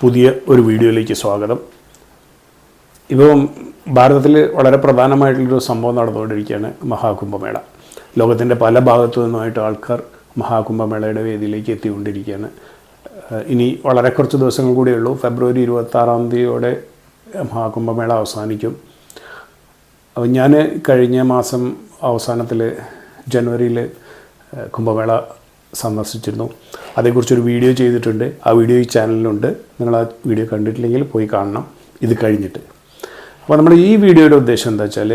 പുതിയ ഒരു വീഡിയോയിലേക്ക് സ്വാഗതം. ഇപ്പം ഭാരതത്തിൽ വളരെ പ്രധാനമായിട്ടുള്ളൊരു സംഭവം നടന്നുകൊണ്ടിരിക്കുകയാണ് മഹാകുംഭമേള. ലോകത്തിന്റെ പല ഭാഗത്തു നിന്നുമായിട്ട് ആൾക്കാർ മഹാകുംഭമേളയുടെ വേദിയിലേക്ക് എത്തിക്കൊണ്ടിരിക്കുകയാണ്. ഇനി വളരെ കുറച്ച് ദിവസങ്ങൾ കൂടിയേ ഉള്ളൂ. ഫെബ്രുവരി ഇരുപത്താറാം തീയതിയോടെ മഹാകുംഭമേള അവസാനിക്കും. അപ്പം ഞാൻ കഴിഞ്ഞ മാസം അവസാനത്തിൽ ജനുവരിയിൽ കുംഭമേള സന്ദർശിച്ചിരുന്നു. അതേക്കുറിച്ചൊരു വീഡിയോ ചെയ്തിട്ടുണ്ട്. ആ വീഡിയോ ഈ ചാനലിലുണ്ട്. നിങ്ങൾ ആ വീഡിയോ കണ്ടിട്ടില്ലെങ്കിൽ പോയി കാണണം. ഇത് കഴിഞ്ഞിട്ട്. അപ്പോൾ നമ്മുടെ ഈ വീഡിയോയുടെ ഉദ്ദേശം എന്താ വെച്ചാൽ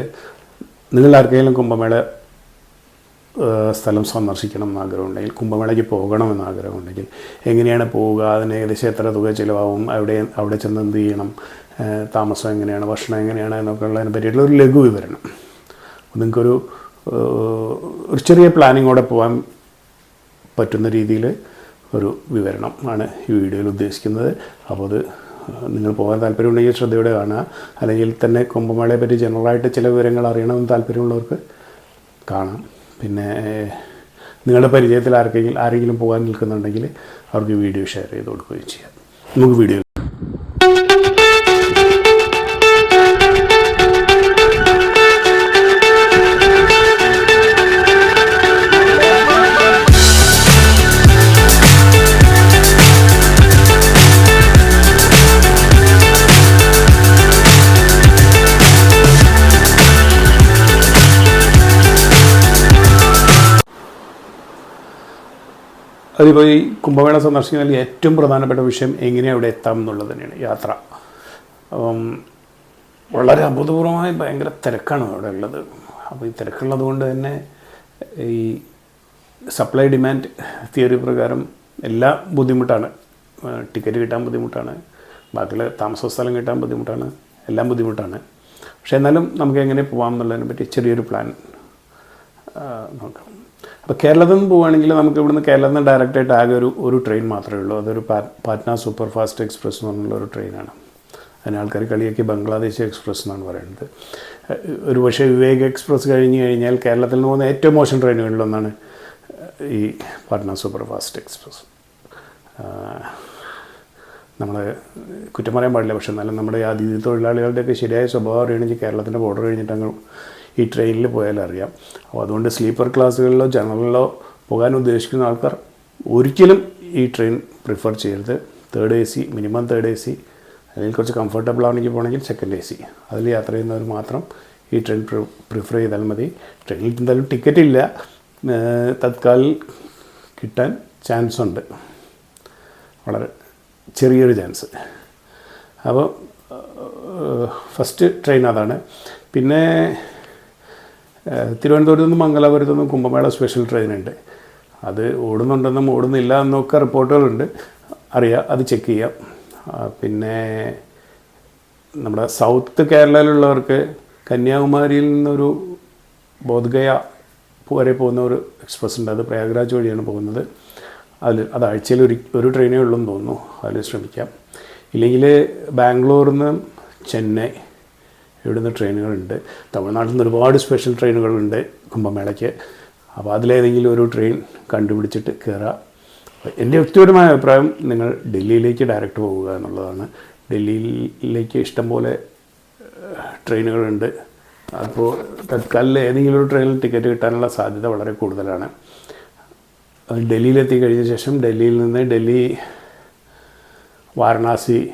നിങ്ങൾ ആർക്കെങ്കിലും കുംഭമേള സ്ഥലം സന്ദർശിക്കണം എന്നാഗ്രഹമുണ്ടെങ്കിൽ കുംഭമേളയ്ക്ക് പോകണമെന്ന് ആഗ്രഹമുണ്ടെങ്കിൽ എങ്ങനെയാണ് പോവുക? അതിന് ഏകദേശം എത്ര തുക ചിലവാകും? അവിടെ അവിടെ ചെന്ന് എന്ത് ചെയ്യണം? താമസം എങ്ങനെയാണ്? ഭക്ഷണം എങ്ങനെയാണ്? എന്നൊക്കെ ഉള്ളതിനെ പറ്റിയിട്ടുള്ള ഒരു ലഘു വിവരണം. നിങ്ങൾക്കൊരു ഒരു ചെറിയ പ്ലാനിങ്ങോടെ പോകാൻ പറ്റുന്ന രീതിയിൽ ഒരു വിവരണം ആണ് ഈ വീഡിയോയിൽ ഉദ്ദേശിക്കുന്നത്. അപ്പോൾ അത് നിങ്ങൾ പോകാൻ താല്പര്യമുണ്ടെങ്കിൽ ശ്രദ്ധയോടെ കാണുക. അല്ലെങ്കിൽ തന്നെ കുംഭമേളയെ പറ്റി ജനറലായിട്ട് ചില വിവരങ്ങൾ അറിയണമെന്ന് താല്പര്യമുള്ളവർക്ക് കാണാം. പിന്നെ നിങ്ങളുടെ പരിചയത്തിൽ ആർക്കെങ്കിലും ആരെങ്കിലും പോകാൻ നിൽക്കുന്നുണ്ടെങ്കിൽ അവർക്ക് വീഡിയോ ഷെയർ ചെയ്ത് കൊടുക്കുകയും ചെയ്യാം. നമുക്ക് വീഡിയോ അതിപ്പോൾ ഈ കുംഭമേള സന്ദർശിക്കുന്നതിൽ ഏറ്റവും പ്രധാനപ്പെട്ട വിഷയം എങ്ങനെയാണ് അവിടെ എത്താം എന്നുള്ളത് തന്നെയാണ് യാത്ര. വളരെ അഭൂതപൂർവമായ ഭയങ്കര തിരക്കാണ് അവിടെ ഉള്ളത്. അപ്പോൾ ഈ തിരക്കുള്ളത് കൊണ്ട് തന്നെ ഈ സപ്ലൈ ഡിമാൻഡ് തിയറി പ്രകാരം എല്ലാ ബുദ്ധിമുട്ടാണ്. ടിക്കറ്റ് കിട്ടാൻ ബുദ്ധിമുട്ടാണ്. ബാക്കിയുള്ള താമസ സ്ഥലം കിട്ടാൻ ബുദ്ധിമുട്ടാണ്. എല്ലാം ബുദ്ധിമുട്ടാണ്. പക്ഷേ എന്നാലും നമുക്ക് എങ്ങനെ പോകാം എന്നുള്ളതിനെ പറ്റി ചെറിയൊരു പ്ലാൻ നോക്കാം. അപ്പോൾ കേരളത്തിൽ നിന്ന് പോവുകയാണെങ്കിൽ നമുക്ക് ഇവിടുന്ന് കേരളത്തിൽ നിന്ന് ഡയറക്റ്റായിട്ട് ആകെ ഒരു ഒരു ട്രെയിൻ മാത്രമേ ഉള്ളൂ. അതൊരു പാറ്റ്ന സൂപ്പർ ഫാസ്റ്റ് എക്സ്പ്രസ് എന്ന് പറഞ്ഞുള്ള ഒരു ട്രെയിനാണ് അതിന് ആൾക്കാർ കളിയാക്കി ബംഗ്ലാദേശ് എക്സ്പ്രസ് എന്നാണ് പറയുന്നത്. ഒരു പക്ഷേ വിവേക് എക്സ്പ്രസ് കഴിഞ്ഞ് കഴിഞ്ഞാൽ കേരളത്തിൽ നിന്ന് പോകുന്ന ഏറ്റവും മോശം ട്രെയിനുകളിലൊന്നാണ് ഈ പാറ്റ്ന സൂപ്പർ ഫാസ്റ്റ് എക്സ്പ്രസ് നമ്മൾ കുറ്റം പറയാൻ പാടില്ല. പക്ഷെ എന്നാലും നമ്മുടെ അതിഥി തൊഴിലാളികളുടെയൊക്കെ ശരിയായ സ്വഭാവം അറിയണമെങ്കിൽ കേരളത്തിന്റെ ബോർഡർ കഴിഞ്ഞിട്ട് അങ്ങ് ഈ ട്രെയിനിൽ പോയാൽ അറിയാം. അപ്പോൾ അതുകൊണ്ട് സ്ലീപ്പർ ക്ലാസ്സുകളിലോ ജനറലിലോ പോകാൻ ഉദ്ദേശിക്കുന്ന ആൾക്കാർ ഒരിക്കലും ഈ ട്രെയിൻ പ്രിഫർ ചെയ്യരുത്. Third A C minimum third A C അല്ലെങ്കിൽ കുറച്ച് കംഫർട്ടബിൾ ആണെങ്കിൽ പോകണമെങ്കിൽ സെക്കൻഡ് എ സി അതിൽ യാത്ര ചെയ്യുന്നവർ മാത്രം ഈ ട്രെയിൻ പ്രിഫർ ചെയ്താൽ മതി. ട്രെയിനിൽ എന്തായാലും ടിക്കറ്റ് ഇല്ല. തത്കാലിൽ കിട്ടാൻ ചാൻസ് ഉണ്ട്. വളരെ ചെറിയൊരു ചാൻസ് അപ്പോൾ ഫസ്റ്റ് ട്രെയിൻ അതാണ്. പിന്നെ തിരുവനന്തപുരത്ത് നിന്ന് മംഗലാപുരത്ത് നിന്നും കുംഭമേള സ്പെഷ്യൽ ട്രെയിനുണ്ട് അത് ഓടുന്നുണ്ടെന്നും ഓടുന്നില്ല എന്നൊക്കെ റിപ്പോർട്ടുകളുണ്ട്. അറിയാം അത് ചെക്ക് ചെയ്യാം. പിന്നെ നമ്മുടെ സൗത്ത് കേരളയിലുള്ളവർക്ക് കന്യാകുമാരിയിൽ നിന്നൊരു ബോധ്ഗയ വരെ പോകുന്ന ഒരു എക്സ്പ്രസ് ഉണ്ട്. അത് പ്രയാഗ്രാജ് വഴിയാണ് പോകുന്നത്. അതിൽ അത് ആഴ്ചയിൽ ഒരു ഒരു ട്രെയിനേ ഉള്ളൂ എന്ന് തോന്നുന്നു. അതിൽ ശ്രമിക്കാം. ഇല്ലെങ്കിൽ ബാംഗ്ലൂരിൽ നിന്ന് ചെന്നൈ ഇവിടുന്ന് ട്രെയിനുകളുണ്ട്. തമിഴ്നാട്ടിൽ നിന്ന് ഒരുപാട് സ്പെഷ്യൽ ട്രെയിനുകളുണ്ട് കുംഭമേളയ്ക്ക്. അപ്പോൾ അതിലേതെങ്കിലും ഒരു ട്രെയിൻ കണ്ടുപിടിച്ചിട്ട് കയറുക എന്റെ വ്യക്തിപരമായ അഭിപ്രായം നിങ്ങൾ ഡൽഹിയിലേക്ക് ഡയറക്റ്റ് പോവുക എന്നുള്ളതാണ്. ഡൽഹിയിലേക്ക് ഇഷ്ടംപോലെ ട്രെയിനുകളുണ്ട്. അപ്പോൾ തൽക്കാലിൽ ഏതെങ്കിലും ഒരു ട്രെയിനിൽ ടിക്കറ്റ് കിട്ടാനുള്ള സാധ്യത വളരെ കൂടുതലാണ്. ഡൽഹിയിലെത്തി കഴിഞ്ഞ ശേഷം ഡൽഹിയിൽ നിന്ന് ഡൽഹി വാരണാസി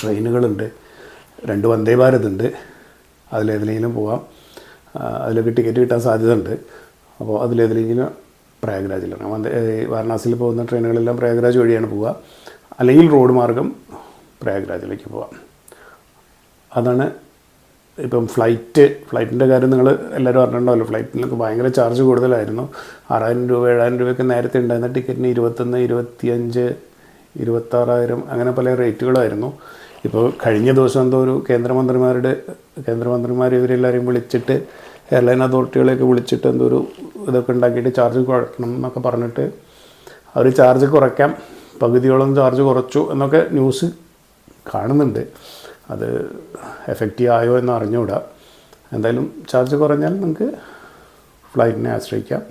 ട്രെയിനുകളുണ്ട്. രണ്ട് വന്ദേ ഭാരത് ഉണ്ട്. അതിലേതിലെങ്കിലും പോവാം. അതിലൊക്കെ ടിക്കറ്റ് കിട്ടാൻ സാധ്യത ഉണ്ട് അപ്പോൾ അതിലേതിലെങ്കിലും പ്രയാഗ്രാജിലാണ് വന്ദേ വാരണാസിയിൽ പോകുന്ന ട്രെയിനുകളെല്ലാം പ്രയാഗ്രാജ് വഴിയാണ് പോവുക. അല്ലെങ്കിൽ റോഡ് മാർഗം പ്രയാഗ്രാജിലേക്ക് പോവാം. അതാണ് ഇപ്പം ഫ്ലൈറ്റ് ഫ്ലൈറ്റിന്റെ കാര്യം നിങ്ങൾ എല്ലാവരും അറിഞ്ഞിട്ടുണ്ടാവല്ലോ? ഫ്ലൈറ്റിനൊക്കെ ഭയങ്കര ചാർജ് കൂടുതലായിരുന്നു. ആറായിരം രൂപ ഏഴായിരം രൂപയൊക്കെ നേരത്തെ ഉണ്ടായിരുന്ന ടിക്കറ്റിന് ഇരുപത്തൊന്ന് ഇരുപത്തിയഞ്ച് ഇരുപത്താറായിരം അങ്ങനെ പല റേറ്റുകളായിരുന്നു. ഇപ്പോൾ കഴിഞ്ഞ ദിവസം എന്തോ ഒരു കേന്ദ്രമന്ത്രിമാരുടെ കേന്ദ്രമന്ത്രിമാർ ഇവരെല്ലാവരെയും വിളിച്ചിട്ട് എയർലൈൻ അതോറിറ്റികളെയൊക്കെ വിളിച്ചിട്ട് എന്തോ ഒരു ഇതൊക്കെ ഉണ്ടാക്കിയിട്ട് ചാർജ് കുറയ്ക്കണം എന്നൊക്കെ പറഞ്ഞിട്ട് അവർ ചാർജ് കുറയ്ക്കാം. പകുതിയോളം ചാർജ് കുറച്ചു എന്നൊക്കെ ന്യൂസ് കാണുന്നുണ്ട്. അത് എഫക്റ്റീവ് ആയോ എന്ന് അറിഞ്ഞുകൂടാ. എന്തായാലും ചാർജ് കുറഞ്ഞാൽ നിങ്ങൾക്ക് ഫ്ലൈറ്റിനെ ആശ്രയിക്കാം.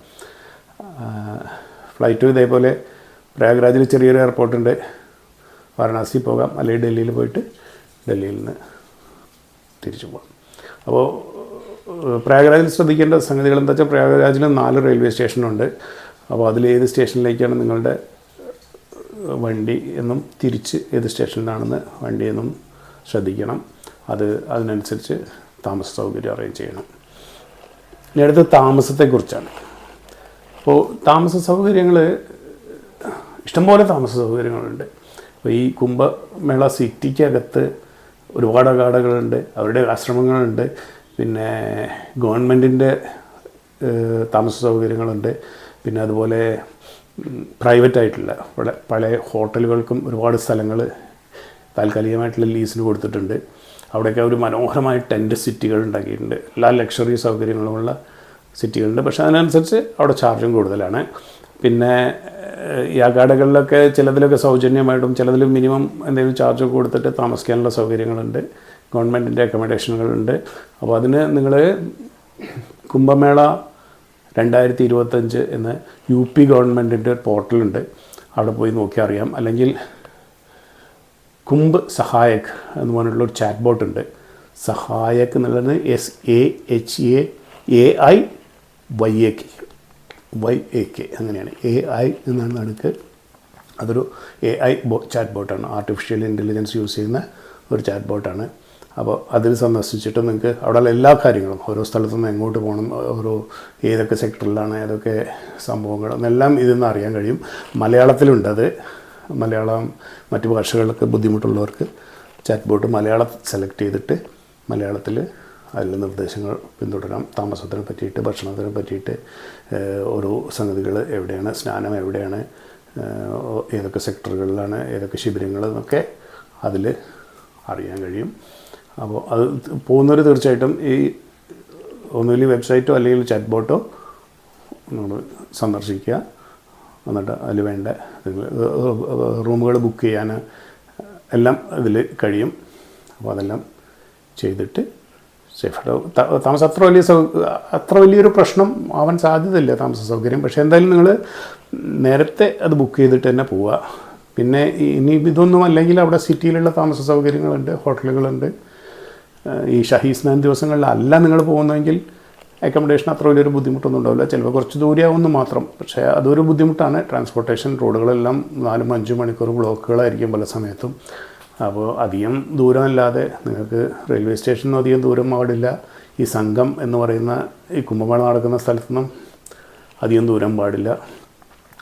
ഫ്ലൈറ്റും ഇതേപോലെ പ്രയാഗ്രാജിൽ ചെറിയൊരു എയർപോർട്ടുണ്ട്. വാരണാസി പോകാം. അല്ലെങ്കിൽ ഡൽഹിയിൽ പോയിട്ട് ഡൽഹിയിൽ നിന്ന് തിരിച്ചു പോകാം. അപ്പോൾ പ്രയാഗ്രാജിൽ ശ്രദ്ധിക്കേണ്ട സംഗതികൾ എന്താ വെച്ചാൽ പ്രയാഗ്രാജിൽ നാല് റെയിൽവേ സ്റ്റേഷനുണ്ട്. അപ്പോൾ അതിൽ ഏത് സ്റ്റേഷനിലേക്കാണ് നിങ്ങളുടെ വണ്ടി എന്നും തിരിച്ച് ഏത് സ്റ്റേഷനിലാണെന്ന് വണ്ടി എന്നും ശ്രദ്ധിക്കണം. അത് അതിനനുസരിച്ച് താമസ സൗകര്യം അറേഞ്ച് ചെയ്യണം. ഇനി അടുത്ത് താമസത്തെക്കുറിച്ചാണ്. അപ്പോൾ താമസ സൗകര്യങ്ങൾ ഇഷ്ടംപോലെ താമസ സൗകര്യങ്ങളുണ്ട്. അപ്പോൾ ഈ കുംഭമേള സിറ്റിക്കകത്ത് ഒരുപാട് അഗാഡകളുണ്ട് അവരുടെ ആശ്രമങ്ങളുണ്ട് പിന്നെ ഗവൺമെന്റിന്റെ താമസ സൗകര്യങ്ങളുണ്ട് പിന്നെ അതുപോലെ പ്രൈവറ്റ് ആയിട്ടുള്ള പല പല ഹോട്ടലുകൾക്കും ഒരുപാട് സ്ഥലങ്ങൾ താൽക്കാലികമായിട്ടുള്ള ലീസിന് കൊടുത്തിട്ടുണ്ട്. അവിടെയൊക്കെ ഒരു മനോഹരമായ ടെന്റ് സിറ്റികൾ ഉണ്ടാക്കിയിട്ടുണ്ട്. എല്ലാ ലക്ഷറി സൗകര്യങ്ങളുമുള്ള സിറ്റികളുണ്ട്. പക്ഷേ അതിനനുസരിച്ച് അവിടെ ചാർജും കൂടുതലാണ്. പിന്നെ ഈ ചിലതിലൊക്കെ സൗജന്യമായിട്ടും ചിലതിൽ മിനിമം എന്തെങ്കിലും ചാർജ് കൊടുത്തിട്ട് താമസിക്കാനുള്ള സൗകര്യങ്ങളുണ്ട്. ഗവൺമെന്റിന്റെ അക്കോമഡേഷനുകളുണ്ട്. അപ്പോൾ അതിന് നിങ്ങൾ കുംഭമേള രണ്ടായിരത്തി ഇരുപത്തഞ്ച് എന്ന് യു പി ഗവൺമെന്റിന്റെ പോർട്ടലുണ്ട്. അവിടെ പോയി നോക്കി അറിയാം. അല്ലെങ്കിൽ കുംഭ് സഹായക് എന്ന് പറഞ്ഞിട്ടുള്ള ഒരു ചാറ്റ് ബോട്ട് ഉണ്ട് സഹായക് എന്നുള്ളത് S A H A A I Y A K. Y A K അങ്ങനെയാണ്. എ ഐ എന്നാണ് നടുക്ക്. അതൊരു എ ഐ ബോ ചാറ്റ് ബോട്ടാണ് ആർട്ടിഫിഷ്യൽ ഇന്റലിജൻസ് യൂസ് ചെയ്യുന്ന ഒരു ചാറ്റ് ബോട്ടാണ് അപ്പോൾ അതിൽ സന്ദർശിച്ചിട്ട് നിങ്ങൾക്ക് അവിടെയുള്ള എല്ലാ കാര്യങ്ങളും ഓരോ സ്ഥലത്തു നിന്ന് എങ്ങോട്ട് പോകണം ഓരോ ഏതൊക്കെ സെക്ടറിലാണ് ഏതൊക്കെ സംഭവങ്ങൾ എന്നെല്ലാം ഇതിൽ നിന്ന് അറിയാൻ കഴിയും. മലയാളത്തിലുണ്ട് അത്. മലയാളം മറ്റു ഭാഷകളൊക്കെ ബുദ്ധിമുട്ടുള്ളവർക്ക് ചാറ്റ് ബോട്ട് മലയാളം സെലക്ട് ചെയ്തിട്ട് മലയാളത്തിൽ അതിൽ നിർദ്ദേശങ്ങൾ പിന്തുടരാം. താമസത്തിനെ പറ്റിയിട്ട് ഭക്ഷണത്തിനെ പറ്റിയിട്ട് ഓരോ സംഗതികൾ എവിടെയാണ് സ്നാനം എവിടെയാണ് ഏതൊക്കെ സെക്ടറുകളിലാണ് ഏതൊക്കെ ശിബിരങ്ങൾ എന്നൊക്കെ അതിൽ അറിയാൻ കഴിയും. അപ്പോൾ അത് പോകുന്നവർ തീർച്ചയായിട്ടും ഈ ഒന്നുമില്ല വെബ്സൈറ്റോ അല്ലെങ്കിൽ ചാറ്റ് ബോട്ടോ നമ്മൾ സന്ദർശിക്കുക. എന്നിട്ട് അതിൽ വേണ്ട റൂമുകൾ ബുക്ക് ചെയ്യാൻ എല്ലാം ഇതിൽ കഴിയും. അപ്പോൾ അതെല്ലാം ചെയ്തിട്ട് സേഫായിട്ട് താമസം അത്ര വലിയ സൗ അത്ര വലിയൊരു പ്രശ്നം ആവാൻ സാധ്യതയില്ല താമസ സൗകര്യം. പക്ഷേ എന്തായാലും നിങ്ങൾ നേരത്തെ അത് ബുക്ക് ചെയ്തിട്ട് തന്നെ പോവുക. പിന്നെ ഇനി ഇതൊന്നും അല്ലെങ്കിൽ അവിടെ സിറ്റിയിലുള്ള താമസ സൗകര്യങ്ങളുണ്ട് ഹോട്ടലുകളുണ്ട്. ഈ ഷഹീ സ്നാൻ ദിവസങ്ങളിലല്ല നിങ്ങൾ പോകുന്നതെങ്കിൽ അക്കോമഡേഷൻ അത്ര വലിയൊരു ബുദ്ധിമുട്ടൊന്നും ഉണ്ടാവില്ല. ചിലപ്പോൾ കുറച്ച് ദൂരെയാവുമെന്ന് മാത്രം. പക്ഷേ അതൊരു ബുദ്ധിമുട്ടാണ്. ട്രാൻസ്പോർട്ടേഷൻ റോഡുകളെല്ലാം നാലും അഞ്ചും മണിക്കൂർ ബ്ലോക്കുകളായിരിക്കും പല സമയത്തും. അപ്പോൾ അധികം ദൂരമല്ലാതെ നിങ്ങൾക്ക് റെയിൽവേ സ്റ്റേഷനും അധികം ദൂരം പാടില്ല. ഈ സംഘം എന്ന് പറയുന്ന ഈ കുംഭമേള നടക്കുന്ന സ്ഥലത്തുനിന്നും അധികം ദൂരം പാടില്ല.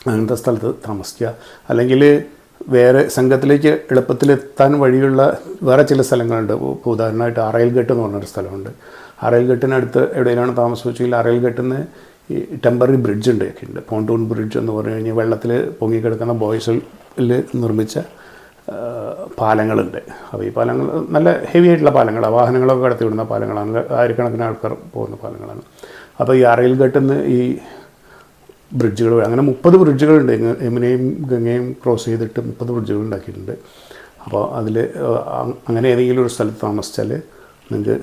അങ്ങനത്തെ സ്ഥലത്ത് താമസിക്കുക. അല്ലെങ്കിൽ വേറെ സംഘത്തിലേക്ക് എളുപ്പത്തിലെത്താൻ വഴിയുള്ള വേറെ ചില സ്ഥലങ്ങളുണ്ട്. ഇപ്പോൾ ഉദാഹരണമായിട്ട് അറയൽഘട്ട് എന്ന് പറഞ്ഞൊരു സ്ഥലമുണ്ട്. അറയൽഘട്ടിനടുത്ത് എവിടെയാണ് താമസിച്ചെങ്കിൽ അറയൽഘട്ടിൽ നിന്ന് ഈ ടെമ്പററി ബ്രിഡ്ജ് ഉണ്ട്. ഉണ്ട് പോണ്ടൂൺ ബ്രിഡ്ജ് എന്ന് പറഞ്ഞു കഴിഞ്ഞാൽ വെള്ളത്തിൽ പൊങ്ങിക്കിടക്കുന്ന ബോയ്സിൽ നിർമ്മിച്ച പാലങ്ങളുണ്ട്. അപ്പോൾ ഈ പാലങ്ങൾ നല്ല ഹെവി ആയിട്ടുള്ള പാലങ്ങളാണ് വാഹനങ്ങളൊക്കെ കടത്തി വിടുന്ന പാലങ്ങളാണ്. ആയിരക്കണക്കിന് ആൾക്കാർ പോകുന്ന പാലങ്ങളാണ്. അപ്പോൾ ഈ അറയിൽ നിന്ന് ഈ ബ്രിഡ്ജുകൾ അങ്ങനെ മുപ്പത് ബ്രിഡ്ജുകളുണ്ട് യമുനയും ഗംഗയും ക്രോസ് ചെയ്തിട്ട് മുപ്പത് ബ്രിഡ്ജുകൾ ഉണ്ടാക്കിയിട്ടുണ്ട്. അപ്പോൾ അതിൽ അങ്ങനെ ഏതെങ്കിലും ഒരു സ്ഥലത്ത് താമസിച്ചാൽ നിങ്ങൾക്ക്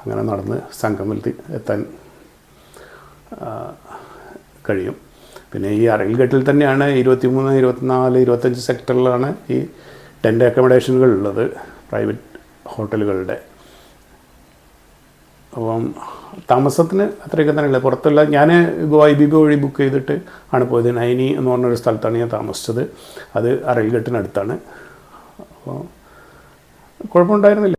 അങ്ങനെ നടന്ന് സംഗമത്തിൽ എത്താൻ കഴിയും. പിന്നെ ഈ അറയിൽ കെട്ടിൽ തന്നെയാണ് ഇരുപത്തിമൂന്ന് ഇരുപത്തിനാല് ഇരുപത്തഞ്ച് സെക്ടറിലാണ് ഈ ടെന്റ് അക്കോമഡേഷനുകൾ ഉള്ളത് പ്രൈവറ്റ് ഹോട്ടലുകളുടെ അപ്പം താമസത്തിന് അത്രയൊക്കെ തന്നെയുള്ളത് പുറത്തുള്ള ഞാൻ ഗോവായി ഐ ബി ബി വഴി ബുക്ക് ചെയ്തിട്ട് ആണ് പോയത്. നൈനി എന്ന് പറഞ്ഞൊരു സ്ഥലത്താണ് ഞാൻ താമസിച്ചത്. അത് അറയിൽഘട്ടിനടുത്താണ്. അപ്പോൾ കുഴപ്പമുണ്ടായിരുന്നില്ല.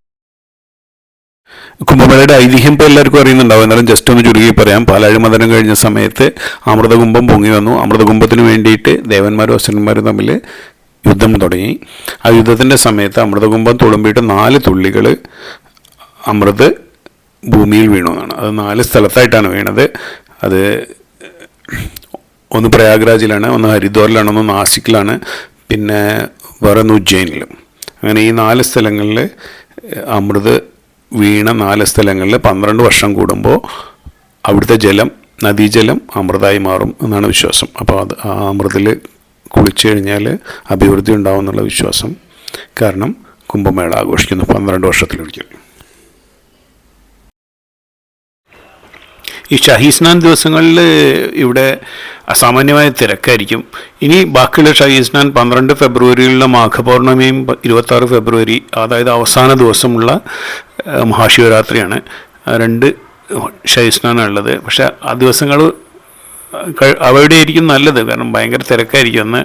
കുംഭമേളയുടെ ഐതിഹ്യം ഇപ്പോൾ എല്ലാവർക്കും അറിയുന്നുണ്ടാവും. എന്നാലും ജസ്റ്റ് ഒന്ന് ചുരുക്കി പറയാം. പാലാഴി മതനം കഴിഞ്ഞ സമയത്ത് അമൃതകുംഭം പൊങ്ങി വന്നു. അമൃതകുംഭത്തിന് വേണ്ടിയിട്ട് ദേവന്മാരും അസുരന്മാരും തമ്മിൽ യുദ്ധം തുടങ്ങി. ആ യുദ്ധത്തിന്റെ സമയത്ത് അമൃതകുംഭം തുളുമ്പിയിട്ട് നാല് തുള്ളികൾ അമൃത് ഭൂമിയിൽ വീണു എന്നാണ്. അത് നാല് സ്ഥലത്തായിട്ടാണ് വീണത്. അത് ഒന്ന് പ്രയാഗ്രാജിലാണ് ഒന്ന് ഹരിദ്വാറിലാണ് ഒന്ന് നാസിക്കിലാണ് പിന്നെ വേറെ ഒന്ന് ഉജ്ജയിനിലും. അങ്ങനെ ഈ നാല് സ്ഥലങ്ങളിൽ അമൃത് വീണ നാല് സ്ഥലങ്ങളിൽ പന്ത്രണ്ട് വർഷം കൂടുമ്പോൾ അവിടുത്തെ ജലം നദീജലം അമൃതായി മാറും എന്നാണ് വിശ്വാസം. അപ്പോൾ അത് ആ അമൃതിൽ കുളിച്ചു കഴിഞ്ഞാൽ അഭിവൃദ്ധി ഉണ്ടാവും എന്നുള്ള വിശ്വാസം. കാരണം കുംഭമേള ആഘോഷിക്കുന്നു. പന്ത്രണ്ട് വർഷത്തിലൊരിക്കൽ. ഈ ഷാഹി സ്നാൻ ദിവസങ്ങളിൽ ഇവിടെ അസാമാന്യമായ തിരക്കായിരിക്കും. ഇനി ബാക്കിയുള്ള ഷാഹി സ്നാൻ പന്ത്രണ്ട് ഫെബ്രുവരിയിലുള്ള മാഘപൗർണമിയും ഇരുപത്താറ് ഫെബ്രുവരി അതായത് അവസാന ദിവസമുള്ള മഹാശിവരാത്രിയാണ്. രണ്ട് ഷാഹി സ്നാനാണുള്ളത് പക്ഷേ ആ ദിവസങ്ങൾ അവയുടെ ആയിരിക്കും നല്ലത്. കാരണം ഭയങ്കര തിരക്കായിരിക്കും അന്ന്.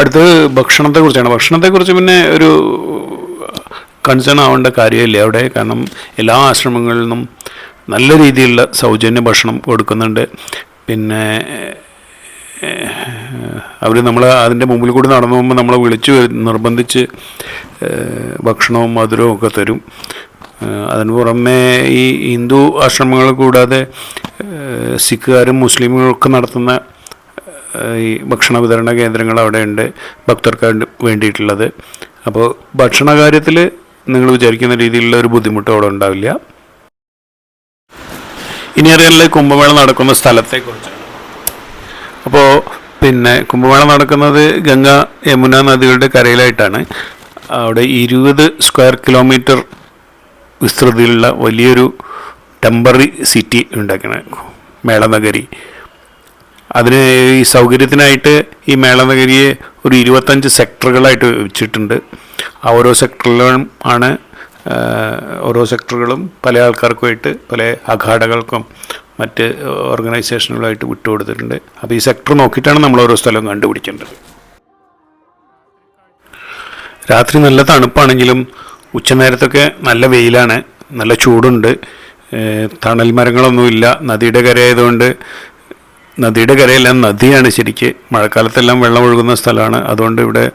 അടുത്തത് ഭക്ഷണത്തെക്കുറിച്ചാണ്. ഭക്ഷണത്തെക്കുറിച്ച് പിന്നെ ഒരു കൺസേൺ ആവേണ്ട കാര്യമില്ല അവിടെ. കാരണം എല്ലാ ആശ്രമങ്ങളിൽ നിന്നും നല്ല രീതിയിലുള്ള സൗജന്യ ഭക്ഷണം കൊടുക്കുന്നുണ്ട്. പിന്നെ അവർ നമ്മൾ അതിന്റെ മുമ്പിൽ കൂടി നടന്നു പോകുമ്പോൾ നമ്മളെ വിളിച്ച് നിർബന്ധിച്ച് ഭക്ഷണവും മധുരവും ഒക്കെ തരും. അതിന് പുറമെ ഈ ഹിന്ദു ആശ്രമങ്ങൾ കൂടാതെ സിഖുകാരും മുസ്ലിമുകളൊക്കെ നടത്തുന്ന ഈ ഭക്ഷണ വിതരണ കേന്ദ്രങ്ങൾ അവിടെ ഉണ്ട് ഭക്തർക്ക് വേണ്ടിയിട്ടുള്ളത്. അപ്പോൾ ഭക്ഷണ കാര്യത്തിൽ നിങ്ങൾ വിചാരിക്കുന്ന രീതിയിലുള്ള ഒരു ബുദ്ധിമുട്ട് അവിടെ ഉണ്ടാവില്ല. ഇനി അറിയാനുള്ള കുംഭമേള നടക്കുന്ന സ്ഥലത്തെക്കുറിച്ചാണ്. അപ്പോൾ പിന്നെ കുംഭമേള നടക്കുന്നത് ഗംഗ യമുന നദികളുടെ കരയിലായിട്ടാണ്. അവിടെ ഇരുപത് സ്ക്വയർ കിലോമീറ്റർ വിസ്തൃതിയിലുള്ള വലിയൊരു ടെമ്പററി സിറ്റി ഉണ്ടാക്കണ മേളനഗരി. അതിന് ഈ സൗകര്യത്തിനായിട്ട് ഈ മേളനഗരിയെ ഒരു ഇരുപത്തഞ്ച് സെക്ടറുകളായിട്ട് വെച്ചിട്ടുണ്ട്. ആ ഓരോ സെക്ടറിലും ആണ് ഓരോ സെക്ടറുകളും പല ആൾക്കാർക്കുമായിട്ട് പല അഖാഡകൾക്കും മറ്റ് ഓർഗനൈസേഷനുകളായിട്ട് വിട്ടുകൊടുത്തിട്ടുണ്ട്. അപ്പോൾ ഈ സെക്ടർ നോക്കിയിട്ടാണ് നമ്മൾ ഓരോ സ്ഥലവും കണ്ടുപിടിക്കേണ്ടത്. രാത്രി നല്ല തണുപ്പാണെങ്കിലും ഉച്ചനേരത്തൊക്കെ നല്ല വെയിലാണ് നല്ല ചൂടുണ്ട്. തണൽ മരങ്ങളൊന്നുമില്ല. നദിയുടെ കരയായതുകൊണ്ട് നദിയുടെ കരയല്ല നദിയാണ് ശരിക്ക്. മഴക്കാലത്തെല്ലാം വെള്ളം ഒഴുകുന്ന സ്ഥലമാണ്. അതുകൊണ്ട് ഇവിടെ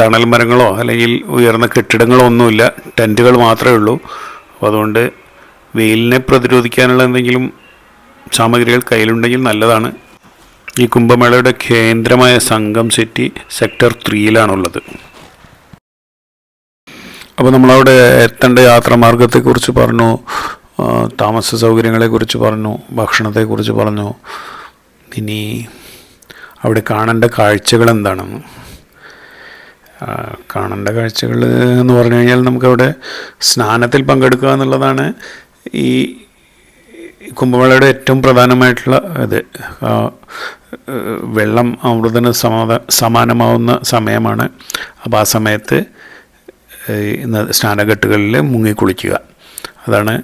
തണൽ മരങ്ങളോ അല്ലെങ്കിൽ ഉയർന്ന കെട്ടിടങ്ങളോ ഒന്നുമില്ല. ടെന്റുകൾ മാത്രമേ ഉള്ളൂ. അപ്പോൾ അതുകൊണ്ട് വെയിലിനെ പ്രതിരോധിക്കാനുള്ള എന്തെങ്കിലും സാമഗ്രികൾ കയ്യിലുണ്ടെങ്കിൽ നല്ലതാണ്. ഈ കുംഭമേളയുടെ കേന്ദ്രമായ സംഘം സിറ്റി സെക്ടർ ത്രീയിലാണുള്ളത്. അപ്പോൾ നമ്മളവിടെ എത്തേണ്ട യാത്രാമാർഗത്തെക്കുറിച്ച് പറഞ്ഞു താമസ സൗകര്യങ്ങളെക്കുറിച്ച് പറഞ്ഞു ഭക്ഷണത്തെക്കുറിച്ച് പറഞ്ഞു. ഇനി അവിടെ കാണേണ്ട കാഴ്ചകൾ എന്താണെന്ന് കാണേണ്ട കാഴ്ചകൾ എന്ന് പറഞ്ഞു കഴിഞ്ഞാൽ നമുക്കവിടെ സ്നാനത്തിൽ പങ്കെടുക്കുക എന്നുള്ളതാണ് ഈ കുംഭമേളയുടെ ഏറ്റവും പ്രധാനമായിട്ടുള്ള ഇത്. വെള്ളം അമൃതന് സമാത സമാനമാവുന്ന സമയമാണ്. അപ്പോൾ ആ സമയത്ത് ഏഹ്, ന- സ്നാനഘട്ടുകളിൽ മുങ്ങി കുളിക്കുക. അതാണ്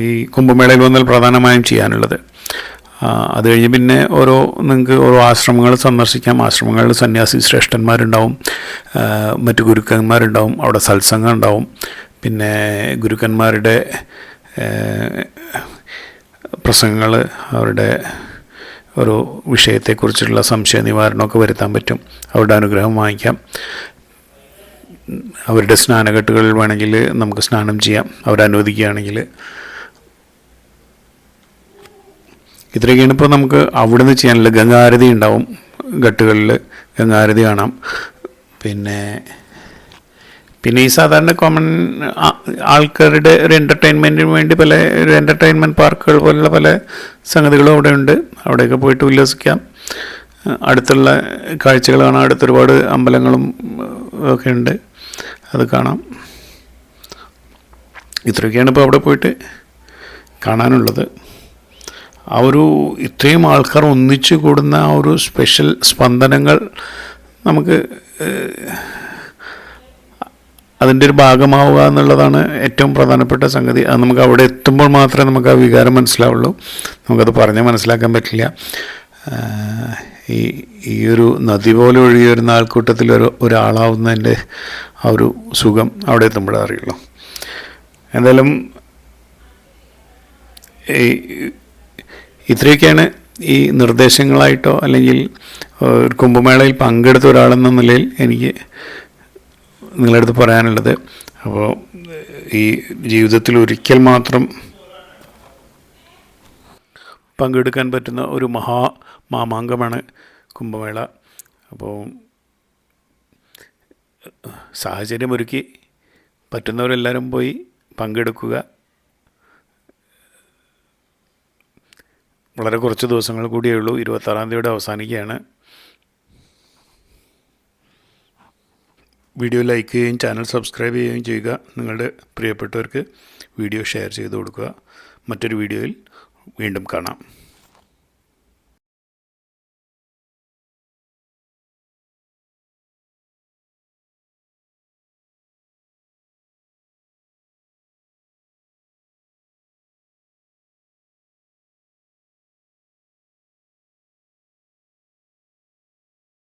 ഈ കുംഭമേളയിൽ വന്നാൽ പ്രധാനമായും ചെയ്യാനുള്ളത്. അത് കഴിഞ്ഞ് പിന്നെ ഓരോ നിങ്ങൾക്ക് ഓരോ ആശ്രമങ്ങൾ സന്ദർശിക്കാം. ആശ്രമങ്ങളിൽ സന്യാസി ശ്രേഷ്ഠന്മാരുണ്ടാവും. മറ്റു ഗുരുക്കന്മാരുണ്ടാവും. അവിടെ സത്സംഗം ഉണ്ടാവും. പിന്നെ ഗുരുക്കന്മാരുടെ പ്രസംഗങ്ങൾ അവരുടെ ഒരു വിഷയത്തെക്കുറിച്ചുള്ള സംശയ നിവാരണമൊക്കെ വരുത്താൻ പറ്റും. അവരുടെ അനുഗ്രഹം വാങ്ങിക്കാം. അവരുടെ സ്നാനഘട്ടുകളിൽ വേണമെങ്കിൽ നമുക്ക് സ്നാനം ചെയ്യാം. അവരനുവദിക്കുകയാണെങ്കിൽ. ഇത്രയൊക്കെയാണ് ഇപ്പോൾ നമുക്ക് അവിടെ നിന്ന് ചെയ്യാനുള്ള ഗംഗാരതി ഉണ്ടാവും. ഘട്ടുകളിൽ ഗംഗാരതി കാണാം. പിന്നെ പിന്നെ ഈ സാധാരണ കോമൺ ആൾക്കാരുടെ ഒരു എന്റർടൈൻമെന്റിന് വേണ്ടി പല ഒരു എന്റർടൈൻമെന്റ് പാർക്കുകൾ പോലുള്ള പല സംഗതികളും അവിടെ ഉണ്ട് അവിടെയൊക്കെ പോയിട്ട് ഉല്ലസിക്കാം. അടുത്തുള്ള കാഴ്ചകൾ കാണാൻ അടുത്തൊരുപാട് അമ്പലങ്ങളും ഒക്കെ ഉണ്ട്. അത് കാണാം. ഇത്രയൊക്കെയാണ് ഇപ്പോൾ അവിടെ പോയിട്ട് കാണാനുള്ളത്. ആ ഒരു ഇത്രയും ആൾക്കാർ ഒന്നിച്ചു കൂടുന്ന ആ ഒരു സ്പെഷ്യൽ സ്പന്ദനങ്ങൾ നമുക്ക് അതിന്റെ ഒരു ഭാഗമാവുക എന്നുള്ളതാണ് ഏറ്റവും പ്രധാനപ്പെട്ട സംഗതി. അത് നമുക്ക് അവിടെ എത്തുമ്പോൾ മാത്രമേ നമുക്ക് ആ വികാരം മനസ്സിലാവുള്ളൂ. നമുക്കത് പറഞ്ഞ് മനസ്സിലാക്കാൻ പറ്റില്ല. ഈ ഈ ഒരു നദി പോലെ ഒഴുകി വരുന്ന ആൾക്കൂട്ടത്തിൽ ഒരു ഒരാളാവുന്നതിന്റെ ആ ഒരു സുഖം അവിടെ എത്തുമ്പോഴേ അറിയുള്ളൂ. എന്തായാലും ഈ ഇത്രയൊക്കെയാണ് ഈ നിർദ്ദേശങ്ങളായിട്ടോ അല്ലെങ്കിൽ ഒരു കുംഭമേളയിൽ പങ്കെടുത്ത ഒരാളെന്ന നിലയിൽ എനിക്ക് നിങ്ങളടുത്ത് പറയാനുള്ളത്. അപ്പോൾ ഈ ജീവിതത്തിൽ ഒരിക്കൽ മാത്രം പങ്കെടുക്കാൻ പറ്റുന്ന ഒരു മഹാ മാമാങ്കമാണ് കുംഭമേള. അപ്പോൾ സാഹചര്യമൊരുക്കി പറ്റുന്നവരെല്ലാവരും പോയി പങ്കെടുക്കുക. വളരെ കുറച്ച് ദിവസങ്ങൾ കൂടിയേ ഉള്ളൂ. ഇരുപത്താറാം തീയതിയോടെ അവസാനിക്കുകയാണ്. വീഡിയോ ലൈക്ക് ചെയ്യുകയും ചാനൽ സബ്സ്ക്രൈബ് ചെയ്യുകയും ചെയ്യുക. നിങ്ങളുടെ പ്രിയപ്പെട്ടവർക്ക് വീഡിയോ ഷെയർ ചെയ്ത് കൊടുക്കുക. മറ്റൊരു വീഡിയോയിൽ വീണ്ടും കാണാം.